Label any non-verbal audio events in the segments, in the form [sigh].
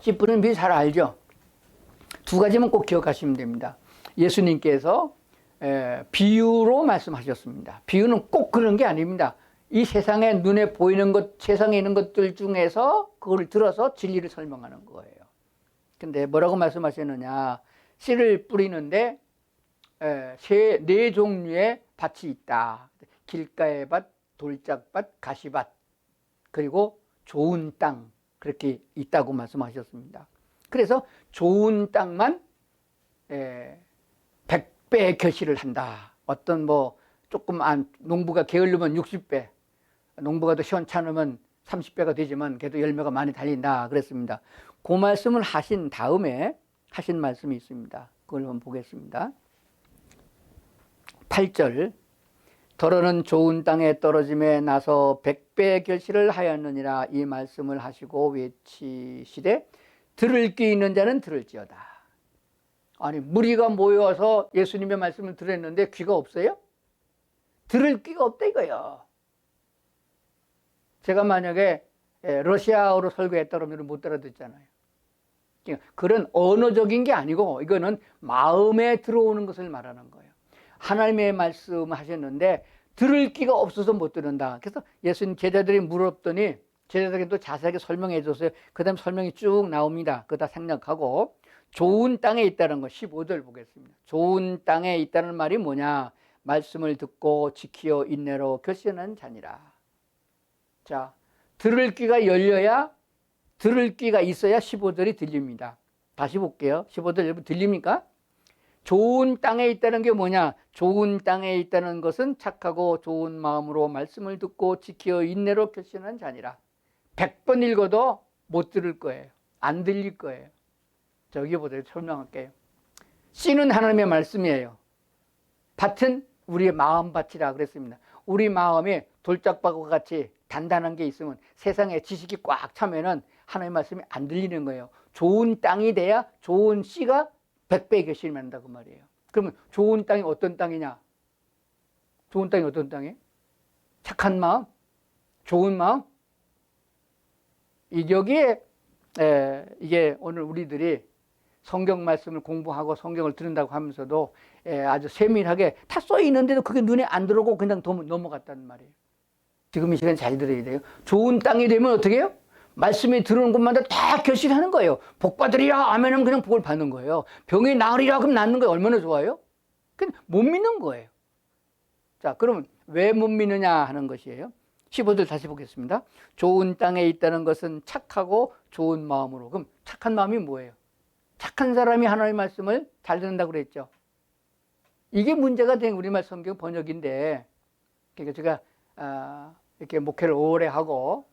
씨 뿌리는 비유 잘 알죠? 두 가지만 꼭 기억하시면 됩니다. 예수님께서 에, 비유로 말씀하셨습니다. 비유는 꼭 그런 게 아닙니다. 이 세상에 눈에 보이는 것, 세상에 있는 것들 중에서 그걸 들어서 진리를 설명하는 거예요. 근데 뭐라고 말씀하셨느냐? 씨를 뿌리는데 에, 세, 네 종류의 밭이 있다. 길가의 밭, 돌짝밭, 가시밭, 그리고 좋은 땅, 그렇게 있다고 말씀하셨습니다. 그래서 좋은 땅만 에, 100배의 결실을 한다. 어떤 뭐 조금 안 농부가 게을르면 60배, 농부가 더 시원찮으면 30배가 되지만 그래도 열매가 많이 달린다 그랬습니다. 그 말씀을 하신 다음에 하신 말씀이 있습니다. 그걸 한번 보겠습니다. 8절 더러는 좋은 땅에 떨어짐에 나서 백배의 결실을 하였느니라 이 말씀을 하시고 외치시되 들을 귀 있는 자는 들을지어다. 아니 무리가 모여서 예수님의 말씀을 들었는데 귀가 없어요? 들을 귀가 없다 이거요. 제가 만약에 예, 러시아어로 설교했다 그러면 못 알아듣잖아요. 그러니까 그런 언어적인 게 아니고 이거는 마음에 들어오는 것을 말하는 거예요. 하나님의 말씀 하셨는데 들을 끼가 없어서 못 들은다. 그래서 예수님 제자들이 물었더니 제자들에게 또 자세하게 설명해 줬어요. 그 다음 설명이 쭉 나옵니다. 그거 다 생략하고 좋은 땅에 있다는 거 15절 보겠습니다. 좋은 땅에 있다는 말이 뭐냐? 말씀을 듣고 지키어 인내로 결신한 자니라. 자, 들을 귀가 열려야 들을 귀가 있어야 15절이 들립니다. 다시 볼게요. 15절 여러분 들립니까? 좋은 땅에 있다는 게 뭐냐? 좋은 땅에 있다는 것은 착하고 좋은 마음으로 말씀을 듣고 지키어 인내로 결신한 자니라. 100번 읽어도 못 들을 거예요. 안 들릴 거예요. 저기 보세요. 설명할게요. 씨는 하나님의 말씀이에요. 밭은 우리의 마음밭이라 그랬습니다. 우리 마음에 돌짝밭과 같이 단단한 게 있으면 세상에 지식이 꽉 차면은 하나님의 말씀이 안 들리는 거예요. 좋은 땅이 돼야 좋은 씨가 백배의 결실을 맺는다고 말이에요. 그러면 좋은 땅이 어떤 땅이냐? 좋은 땅이 어떤 땅이에요? 착한 마음, 좋은 마음. 이 여기에 에, 이게 오늘 우리들이 성경 말씀을 공부하고 성경을 들은다고 하면서도 에, 아주 세밀하게 다 써 있는데도 그게 눈에 안 들어오고 그냥 넘어갔다는 말이에요. 지금 이 시간 잘 들어야 돼요. 좋은 땅이 되면 어떻게 해요? 말씀이 들어오는 것마다 다 결실하는 거예요. 복 받으리라 아멘 하면 그냥 복을 받는 거예요. 병이 나으리라 그럼 낫는 거예요. 얼마나 좋아요? 못 믿는 거예요. 자, 그러면 왜 못 믿느냐 하는 것이에요. 15절 다시 보겠습니다. 좋은 땅에 있다는 것은 착하고 좋은 마음으로. 그럼 착한 마음이 뭐예요? 착한 사람이 하나님의 말씀을 잘 듣는다고 그랬죠. 이게 문제가 된 우리말 성경 번역인데, 그러니까 제가 아, 이렇게 목회를 오래 하고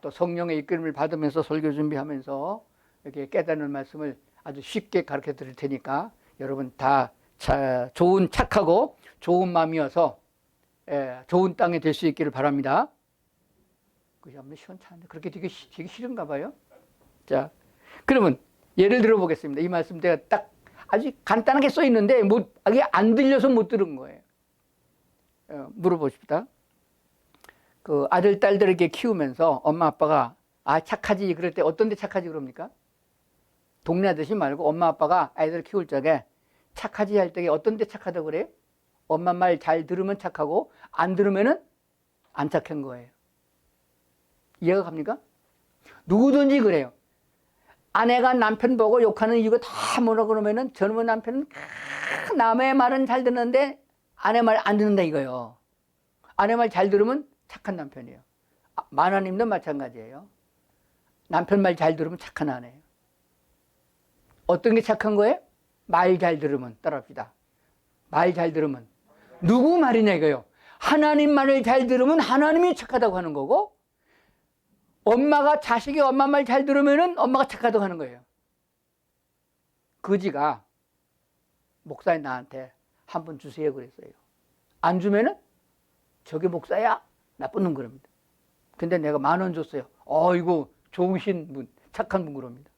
또 성령의 이끌림을 받으면서 설교 준비하면서 이렇게 깨닫는 말씀을 아주 쉽게 가르쳐 드릴 테니까 여러분 다 자, 좋은 착하고 좋은 마음이어서 예, 좋은 땅에 될수 있기를 바랍니다. 그게 아무 시원찮은데 그렇게 되게, 되게 싫은가 봐요. 자, 그러면 예를 들어 보겠습니다. 이 말씀 제가 딱 아주 간단하게 써 있는데 뭐 이게 안 들려서 못 들은 거예요. 어, 물어보십시다. 그 아들 딸들에게 키우면서 엄마 아빠가 아 착하지 그럴 때 어떤 데 착하지 그럽니까? 동네 아저씨 말고 엄마 아빠가 아이들 키울 적에 착하지 할때 어떤 데 착하다고 그래요? 엄마 말 잘 들으면 착하고 안 들으면은 안 착한 거예요. 이해가 갑니까? 누구든지 그래요. 아내가 남편 보고 욕하는 이유가 다 뭐라 그러면은 젊은 남편은 남의 말은 잘 듣는데 아내 말 안 듣는다 이거요. 아내 말 잘 들으면 착한 남편이에요. 아, 마나님도 마찬가지예요. 남편 말 잘 들으면 착한 아내예요. 어떤 게 착한 거예요? 말 잘 들으면 따라합시다. 말 잘 들으면 누구 말이냐 이거요. 하나님 말을 잘 들으면 하나님이 착하다고 하는 거고 엄마가 자식이 엄마 말 잘 들으면은 엄마가 착하다고 하는 거예요. 그지가 목사님 나한테 한 번 주세요 그랬어요. 안 주면은 저게 목사야 나쁜 놈 그럽니다. 근데 내가 만 원 줬어요. 어이구 좋으신 분, 착한 분 그럽니다.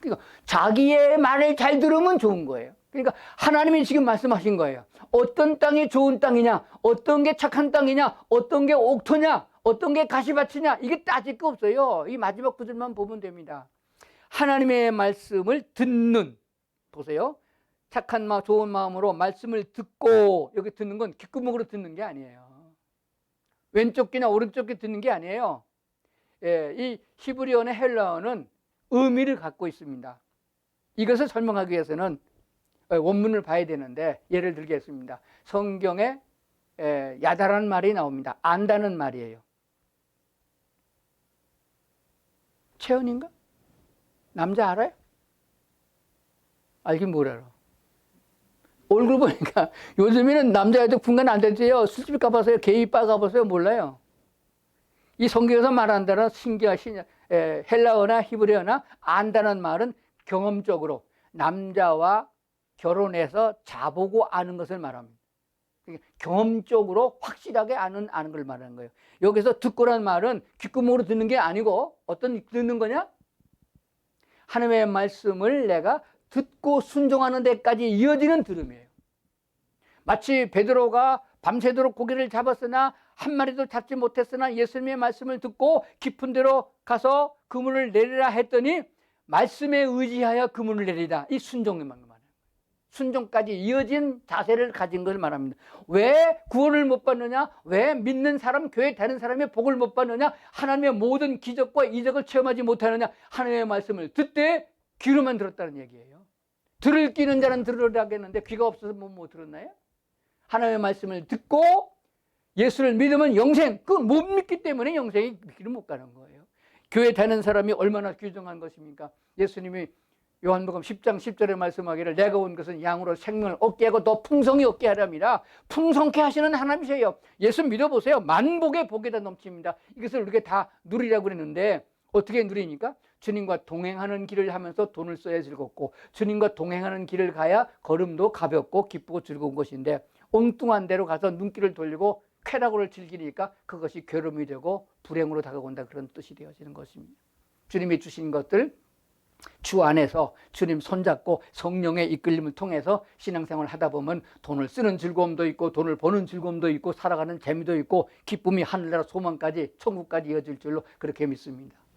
그러니까 자기의 말을 잘 들으면 좋은 거예요. 그러니까 하나님이 지금 말씀하신 거예요. 어떤 땅이 좋은 땅이냐, 어떤 게 착한 땅이냐, 어떤 게 옥토냐, 어떤 게 가시밭이냐, 이게 따질 거 없어요. 이 마지막 구절만 보면 됩니다. 하나님의 말씀을 듣는 보세요. 착한 마음, 좋은 마음으로 말씀을 듣고 여기 듣는 건 귓구멍으로 듣는 게 아니에요. 왼쪽 귀나 오른쪽 귀 듣는 게 아니에요. 예, 이 히브리어나 헬라어는 의미를 갖고 있습니다. 이것을 설명하기 위해서는 어, 원문을 봐야 되는데 예를 들겠습니다. 성경에 에, 야다라는 말이 나옵니다. 안다는 말이에요. 채연인가? 남자 알아요? 알긴 뭘 알아. 얼굴 보니까 [laughs] 요즘에는 남자애도 분간 안 되지요. 술집 가봐서요. 게이 바 가봐서요. 몰라요. 이 성경에서 말하는 대로 신기하신 에, 헬라어나 히브리어나 안다는 말은 경험적으로 남자와 결혼해서 자보고 아는 것을 말합니다. 경험적으로 확실하게 아는 아는 걸 말하는 거예요. 여기서 듣고라는 말은 귓구멍으로 듣는 게 아니고 어떤 듣는 거냐? 하나님의 말씀을 내가 듣고 순종하는 데까지 이어지는 들음이에요. 마치 베드로가 밤새도록 고기를 잡았으나 한 마리도 잡지 못했으나 예수님의 말씀을 듣고 깊은 데로 가서 그물을 내리라 했더니 말씀에 의지하여 그물을 내리다. 이 말하는 거예요. 순종까지 이어진 자세를 가진 걸 말합니다. 왜 구원을 못 받느냐? 왜 믿는 사람, 교회 다른 사람의 복을 못 받느냐? 하나님의 모든 기적과 이적을 체험하지 못하느냐? 하나님의 말씀을 듣되 귀로만 들었다는 얘기예요. 들을 끼는 자는 들으라겠는데 귀가 없어서 뭐, 못 들었나요? 하나님의 말씀을 듣고 예수를 믿으면 영생, 그못 믿기 때문에 영생이 길을 못 가는 거예요. 교회 다니는 사람이 얼마나 귀중한 것입니까? 예수님이 요한복음 10장 10절에 말씀하기를 내가 온 것은 양으로 생명을 얻게 하고 더 풍성히 얻게 하렵니다. 풍성케 하시는 하나님이세요. 예수 믿어보세요. 만복의 복에다 넘칩니다. 이것을 우리가 다 누리라고 그랬는데 어떻게 누리니까? 주님과 동행하는 길을 하면서 돈을 써야 즐겁고 주님과 동행하는 길을 가야 걸음도 가볍고 기쁘고 즐거운 것인데 엉뚱한 데로 가서 눈길을 돌리고 쾌락을 즐기니까 그것이 괴로움이 되고 불행으로 다가온다 그런 뜻이 되어지는 것입니다. 주님이 주신 것들 주 안에서 주님 손잡고 성령의 이끌림을 통해서 신앙생활을 하다 보면 돈을 쓰는 즐거움도 있고 돈을 버는 즐거움도 있고 살아가는 재미도 있고 기쁨이 하늘나라 소망까지 천국까지 이어질 줄로 그렇게 믿습니다.